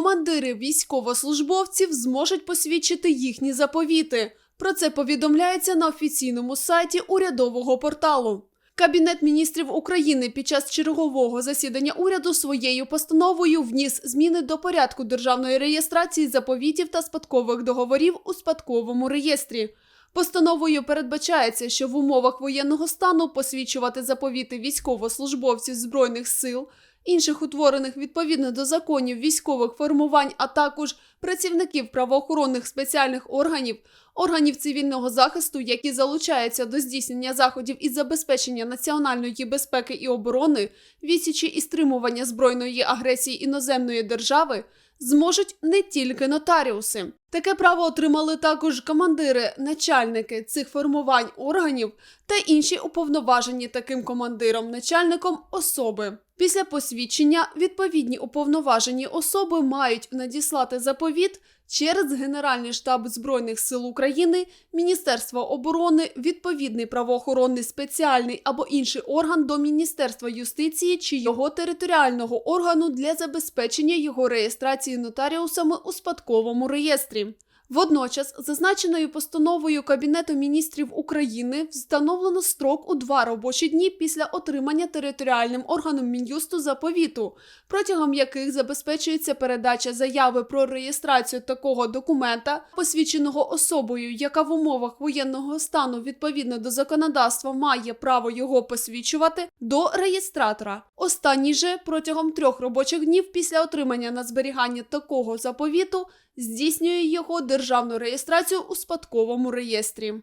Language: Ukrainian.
командири військовослужбовців зможуть посвідчити їхні заповіти. Про це повідомляється на офіційному сайті урядового порталу. Кабінет міністрів України під час чергового засідання уряду своєю постановою вніс зміни до порядку державної реєстрації заповітів та спадкових договорів у спадковому реєстрі. Постановою передбачається, що в умовах воєнного стану посвідчувати заповіти військовослужбовців збройних сил, інших утворених відповідно до законів військових формувань, а також працівників правоохоронних спеціальних органів, органів цивільного захисту, які залучаються до здійснення заходів із забезпечення національної безпеки і оборони, відсічі і стримування збройної агресії іноземної держави, зможуть не тільки нотаріуси. Таке право отримали також командири, начальники цих формувань органів та інші уповноважені таким командиром, начальником особи. Після посвідчення відповідні уповноважені особи мають надіслати заповіт через Генеральний штаб Збройних сил України, Міністерство оборони, відповідний правоохоронний спеціальний або інший орган до Міністерства юстиції чи його територіального органу для забезпечення його реєстрації нотаріусами у спадковому реєстрі. Водночас, зазначеною постановою Кабінету міністрів України встановлено строк у два робочі дні після отримання територіальним органом Мін'юсту заповіту, протягом яких забезпечується передача заяви про реєстрацію такого документа, посвідченого особою, яка в умовах воєнного стану відповідно до законодавства має право його посвідчувати, до реєстратора. Останній же протягом трьох робочих днів після отримання на зберігання такого заповіту здійснює його державну реєстрацію у спадковому реєстрі.